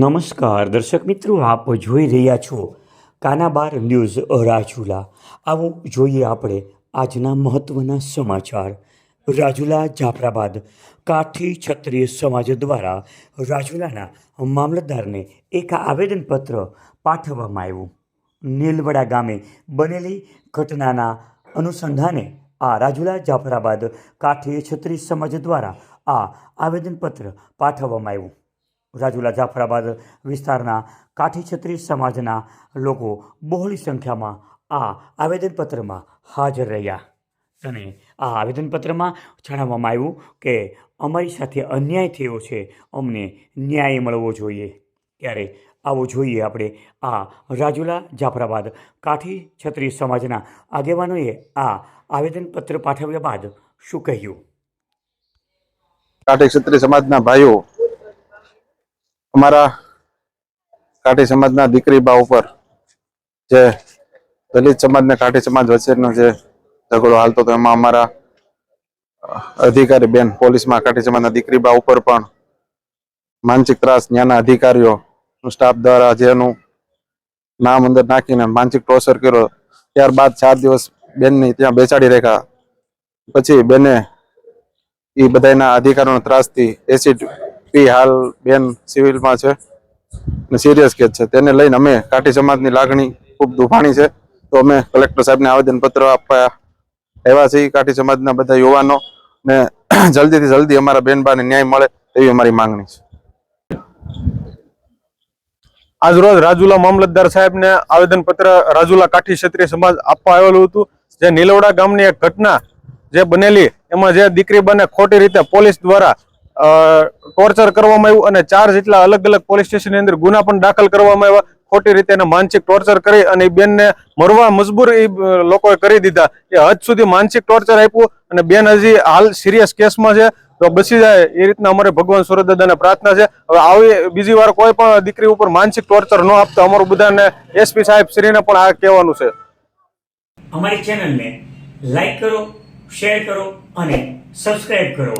નમસ્કાર, દર્શક મિત્રો, આપ જોઈ રહ્યા છો કાનાબાર ન્યૂઝ રાજુલા આવો જોઈએ આપણે આજના મહત્ત્વના સમાચાર. રાજુલા જાફરાબાદ કાઠી ક્ષત્રિય સમાજ દ્વારા રાજુલાના મામલતદારને એક આવેદનપત્ર પાઠવવામાં આવ્યું. નીલવડા ગામે બનેલી ઘટનાના અનુસંધાને આ રાજુલા જાફરાબાદ કાઠી ક્ષત્રિય સમાજ દ્વારા આ આવેદનપત્ર પાઠવવામાં આવ્યું. રાજુલા જાફરાબાદ વિસ્તારના કાઠી છત્રીસ સમાજના લોકો બહોળી સંખ્યામાં આ આવેદનપત્રમાં હાજર રહ્યા. અને આ આવેદનપત્રમાં જણાવવામાં આવ્યું કે અમારી સાથે અન્યાય થયો છે, અમને ન્યાય મળવો જોઈએ. ત્યારે આવો જોઈએ આપણે આ રાજુલા જાફરાબાદ કાઠી છત્રીસ સમાજના આગેવાનોએ આ આવેદનપત્ર પાઠવ્યા બાદ શું કહ્યું? કાઠી છત્રી સમાજના ભાઈઓ અમારા કાઠી સમાજના દીકરી બા ઉપર જે દલિત સમાજ ને કાઠી સમાજ વચ્ચેનો જે ઝઘડો હાલતો હતો, એમાં અમારા અધિકારી બેન પોલીસમાં કાઠી સમાજના દીકરી બા ઉપર પણ માનસિક ત્રાસ, ત્યાંના અધિકારીઓ સ્ટાફ દ્વારા જેનું નામ અંદર નાખીને માનસિક ટોર્ચર કર્યો. ત્યારબાદ ચાર દિવસ બેનની ત્યાં બેસાડી રાખ્યા. પછી બેને એ બધાના અધિકારોના ત્રાસથી એસિડ પી હાલ બેન સિવિલમાં છે અને સિરિયસ કેસ છે. તેને લઈને અમે કાઠી સમાજની લાગણી ખૂબ દુભાણી છે. તો અમે કલેક્ટર સાહેબને આવેદનપત્ર આપવા આવ્યા છીએ કાઠી સમાજના બધા યુવાનો ને જલ્દીથી જલ્દી અમારા બેનબાને ન્યાય મળે એવી અમારી માંગણી છે. આજરોજ રાજુલા મામલતદાર સાહેબને આવેદનપત્ર રાજુલા કાઠી ક્ષત્રિય સમાજ આપવા આવેલું હતું. જે નીલવડા ગામની એક ઘટના જે બનેલી, એમાં જે દીકરી બને ખોટી રીતે પોલીસ દ્વારા ટોર્ચર કરવામાં આવ્યું અને ચાર જેટલા અલગ અલગ પોલીસ સ્ટેશનની અંદર ગુના પણ દાખલ કરવામાં આવ્યા. ખોટી રીતે એને માનસિક ટોર્ચર કરી અને એ બેનને મરવા મજબૂર એ લોકોએ કરી દીધા. એ હદ સુધી માનસિક ટોર્ચર આપ્યું અને બેન હજી હાલ સિરિયસ કેસમાં છે. તો બસી જાય એ રીતના અમારે ભગવાન સુરદાદાને પ્રાર્થના છે. હવે આવી બીજી વાર કોઈ પણ દીકરી ઉપર માનસિક ટોર્ચર ન આપતો અમારું બધાને એસપી સાહેબ શ્રીને પણ આ કહેવાનું છે. અમારી ચેનલને લાઈક કરો શેર કરો અને સબસ્ક્રાઇબ કરો.